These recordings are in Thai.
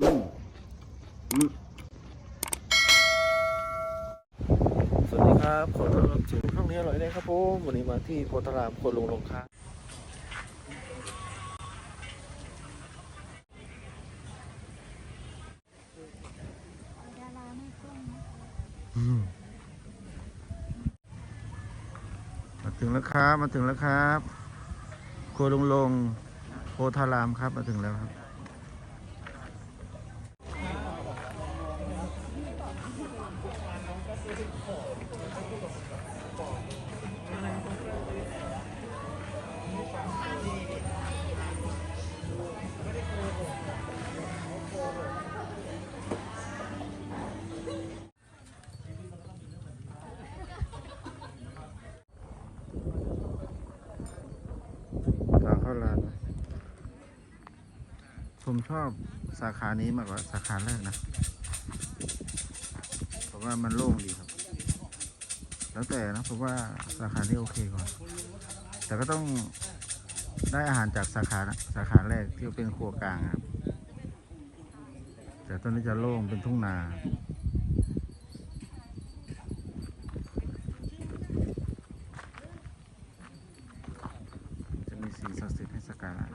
สวัสดีครับขอต้อนรับสู่ช่องนี้อร่อยได้ครับผมวันนี้มาที่โพธารามโคนลงลงค้ามาถึงแล้วครับ มาถึงแล้วครับโครัวลงลงโพธารามครับ มาถึงแล้วครับ ผมชอบสาขานี้มากกว่าสาขาแรกนะเพราะว่ามันโล่งดีครับ แล้วแต่นะผมว่าสาขานี้โอเคกว่าแต่ก็ต้องได้อาหารจากสาขาสาขาแรกที่เป็นครัวกลางครับ แต่ตอนนี้จะโล่งเป็นทุ่งนา จะมีสิ่งศักดิ์สิทธิ์ให้สักการะ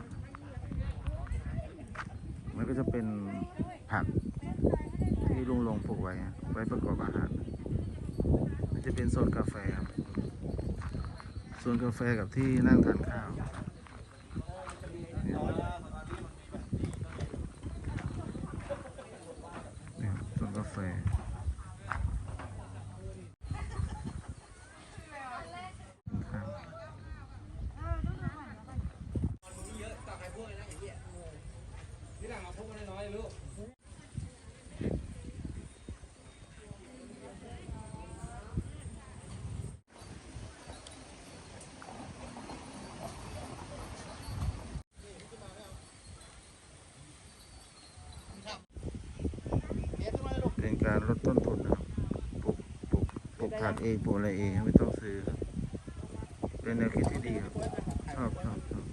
มันก็ จะเป็นผักที่ลุงลงปลูกไว้ ไว้ประกอบอาหารจะเป็นโซนกาแฟครับโซนกาแฟกับที่นั่งทานข้าวเนี่ยเนี่ยโซนกาแฟ การลดต้นทุนนะครับปลูกปลูกปลูกผักเองปลูกอะไรเองไม่ต้องซื้อครับเป็นแนวคิดที่ดีครับชอบชอบชอบ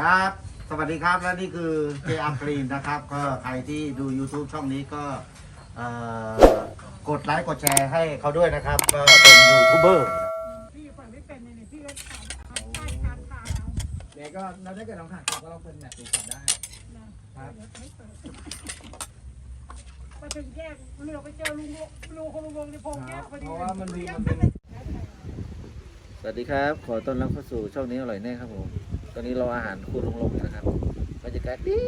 ครับ สวัสดีครับ และนี่คือเจอักรีนนะครับ ก็ใครที่ดู YouTube ช่องนี้ก็เอ่อกดไลค์กดแชร์ให้เขาด้วยนะครับ ก็เป็นยูทูบเบอร์ พี่เปิดไม่เป็นเลยเนี่ยพี่ก็ถามทำใต้การทาเอาเดี๋ยวก็เราถ้าเกิดลองหักก็ลองเป็นแบบดูก่อนได้ นะครับ เดี๋ยวไม่เปิดไปถึงแยกเรือไปเจอลุงลุงคนลุงวงในพงแยกพอดีเพราะว่ามันมีมันเป็น สวัสดีครับ ขอต้อนรับเข้าสู่ช่องนี้อร่อยแน่ครับผม อนนี้เราอาหารคุณลงลงนะครับบรรยากาศดี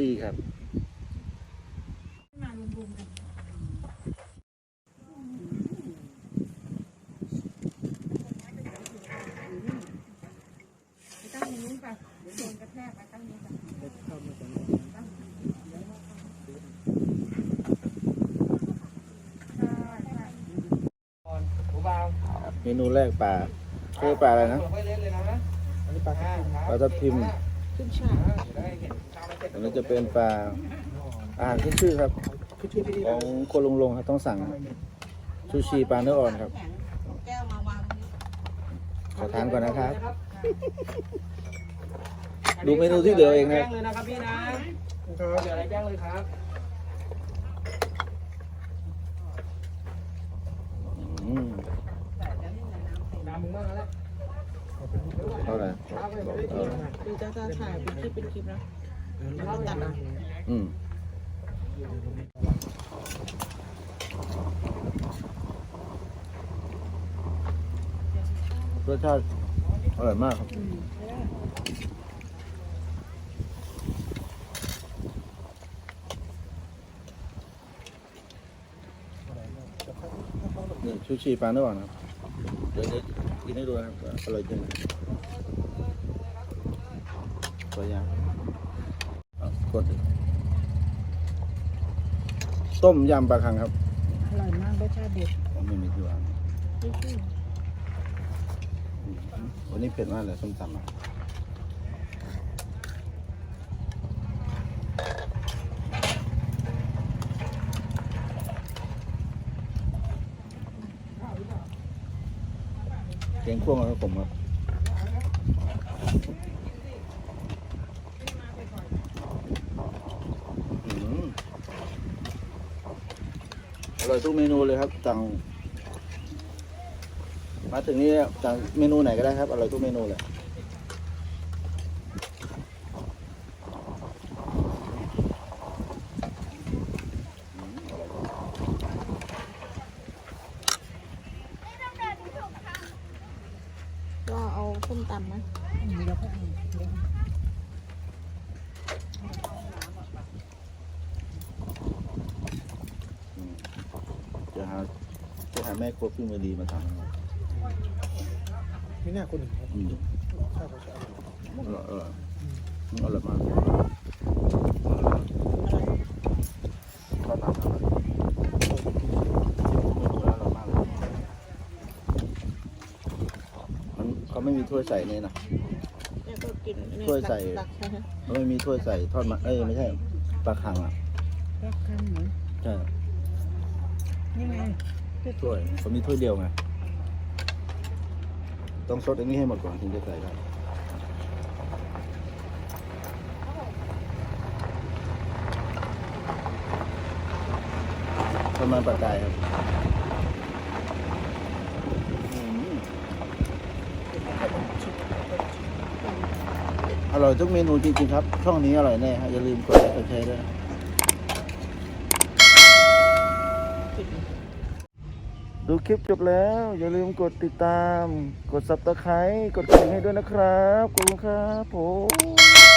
ดีครับมาลุงลุงกันตั้งนี้ไปเดี๋ยวโดนกระแทกไปตั้งนี้ไปเมนูแรกปลาเรียปลาอะไรนะ นเลยนะอันนี้ปลาปลาทับทิมขึ้นฉากได้เห็นข้าวไม่เสร็จอันนี้จะเป็นปลาอาหารขึ้นชื่อครับคือชื่อที่ดีของคนลงลงครับต้องสั่งซูชิปลาเนื้ออ่อนครับ แก้วมาวางขอทานก่อนนะครับ ดูเมนูที่เหลือเองนะแจ้งเลยนะครับพี่นะเดี๋ยวอะไรแจ้งเลยครับอืมน้ำมึงบ้างแล้ว เท่าไหร่ข้วไม่ได้กินนะดูจะจะถ่ายเป็นคลิปเป็นคลิปนะข้าตัดนะอืมรสชาติอร่อยมากครับนี่ชูชีปลาเนื้ออ่อนครับ เดี๋ยวเดี๋ยวกินให้ดูนะครับว่าอร่อยจริงสวยยังอะกดดิต้มยำปลาคังครับ อร่อยมากรสชาติเด็ดผมไม่มีที่วางไม่ใช่วันนี้เผ็ดมากเลยส้มตำอะ แกงคั่วครับผมครับอืมอร่อยทุกเมนูเลยครับสั่งมาถึงนี่สั่งเมนูไหนก็ได้ครับอร่อยทุกเมนูเลย ก็เอา ส้มตำนะจะหาจะหาแม่ครัวฝีมือดีมาทำให้เราไม่น่าคนหนึ่งครับอืมข้าวเขาจะอร่อยอร่อยอร่อยอืมอร่อยมากทอดน้ำอร่อยเมนูแล้วอร่อยมากเลยมัน เขาไม่มีถ้วยใส่เนี่ยนะแล้วก็กินเนี่ยช่วยใส่ตักๆใช่ไหมเขาไม่มีถ้วยใส่ทอดมันเอ้ยไม่ใช่ปลาคังอะรักกันเหมือนใช่นี่ไงถ้วยเขามีถ้วยเดียวไงต้องซดอันนี้ให้หมดก่อนถึงจะใส่ได้ประมาณปลากายครับอืม อร่อยทุกเมนูจริงๆครับ ช่องนี้อร่อยแน่ฮะอย่าลืมกดไลค์กดแชร์ด้วยนะดูคลิปจบแล้ว อย่าลืมกดติดตาม กดซับสไครต์กดกระดิ่งให้ด้วยนะครับขอบคุณครับผม